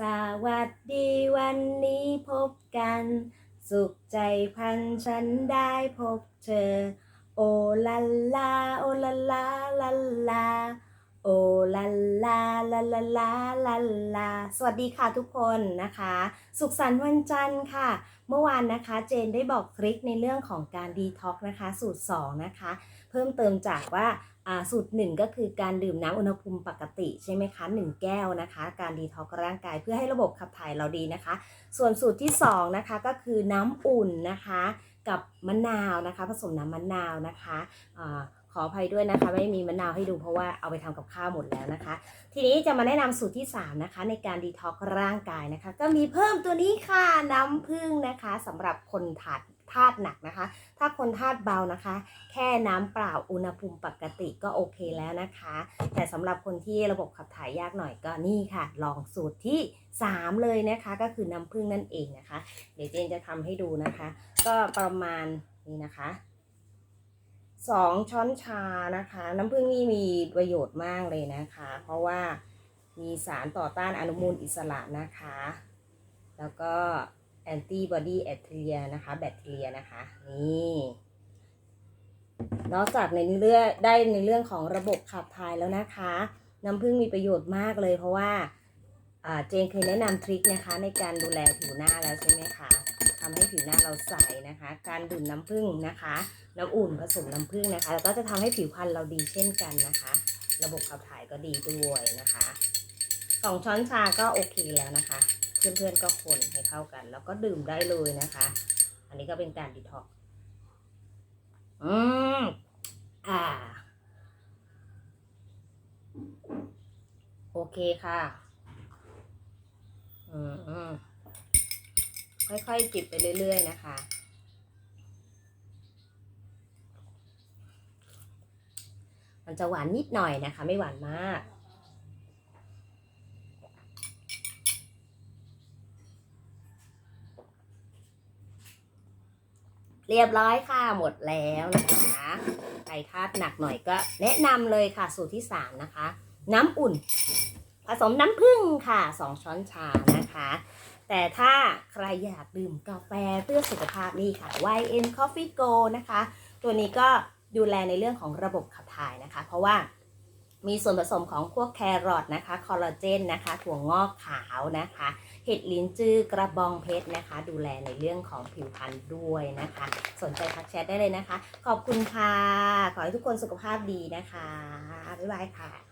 สวัสดีวันนี้พบกัน สุขใจพันฉันได้พบเธอ โอลาลา โอลาลาลาลา ลาลาลาลาลาลาลาสวัสดีค่ะทุกคนนะคะ สุขสันต์วันจันทร์ค่ะ เมื่อวานนะคะเจนได้บอกทริคในเรื่องของการดีท็อกนะคะ สูตร 2 นะคะ เพิ่มเติมจากว่าสูตร 1 ก็คือการดื่มน้ำอุณหภูมิปกติใช่ไหมคะ 1 แก้วนะคะ การดีท็อกร่างกายเพื่อให้ระบบขับถ่ายเราดีนะคะ ส่วนสูตรที่ 2 นะคะก็คือน้ำอุ่นนะคะ กับมะนาวนะคะ ผสมน้ำมะนาวนะคะ ขออภัยด้วยนะคะ ไม่มีมะนาวให้ดูเพราะว่าเอาไปทำกับข้าวหมดแล้วนะคะ ทีนี้จะมาแนะนำสูตรที่ 3 นะคะ ในการดีท็อกร่างกายนะคะ ก็มีเพิ่มตัวนี้ค่ะน้ำผึ้งนะคะสำหรับคนถาดธาตุหนักนะคะ ถ้าคนธาตุเบานะคะ แค่น้ำเปล่าอุณหภูมิปกติก็โอเคแล้วนะคะ แต่สำหรับคนที่ระบบขับถ่ายยากหน่อยก็นี่ค่ะ ลองสูตรที่ 3 เลยนะคะ ก็คือน้ำผึ้งนั่นเองนะคะ เดี๋ยวเจนจะทำให้ดูนะคะ ก็ประมาณนี้นะคะ สองช้อนชานะคะ น้ำผึ้งนี่มีประโยชน์มากเลยนะคะ เพราะว่ามีสารต่อต้านอนุมูลอิสระนะคะ แล้วก็แอนติบอดีแอคทีเรียนะคะแบคทีเรียนะคะ นี่นอกจากในเรื่องได้ในเรื่องของระบบขับถ่ายแล้วนะคะ น้ำผึ้งมีประโยชน์มากเลยเพราะว่าอ่าเจนเคยแนะนำทริคนะคะในการดูแลผิวหน้าแล้วใช่ไหมคะ ทำให้ผิวหน้าเราใสนะคะ การดื่มน้ำผึ้งนะคะ น้ำอุ่นผสมน้ำผึ้งนะคะ แล้วก็จะทำให้ผิวพรรณเราดีเช่นกันนะคะ ระบบขับถ่ายก็ดีด้วยนะคะสองช้อนชาก็โอเคแล้วนะคะ เพื่อนๆก็คนให้เข้ากัน แล้วก็ดื่มได้เลยนะคะ อันนี้ก็เป็นการดีท็อกอืมอ่า โอเคค่ะ อืมอืม ค่อยๆจิบไปเรื่อย ๆ นะคะ มันจะหวานนิดหน่อยนะคะ ไม่หวานมากเรียบร้อยค่ะหมดแล้วนะคะใครธาตุหนักหน่อยก็แนะนำเลยค่ะสูตรที่3นะคะ น้ำอุ่น ผสมน้ำผึ้งค่ะ 2 ช้อนชานะคะ แต่ถ้าใครอยากดื่มกาแฟเพื่อสุขภาพนี่ค่ะ YN Coffee Go นะคะ ตัวนี้ก็ดูแลในเรื่องของระบบขับถ่ายนะคะ เพราะว่ามีส่วนผสมของพวกแครอทนะคะ คอลลาเจนนะคะ ถั่วงอกขาวนะคะ เห็ดลิ้นจื้อกระบองเพชรนะคะ ดูแลในเรื่องของผิวพรรณด้วยนะคะ สนใจทักแชทได้เลยนะคะ ขอบคุณค่ะ ขอให้ทุกคนสุขภาพดีนะคะ บ๊ายบายค่ะ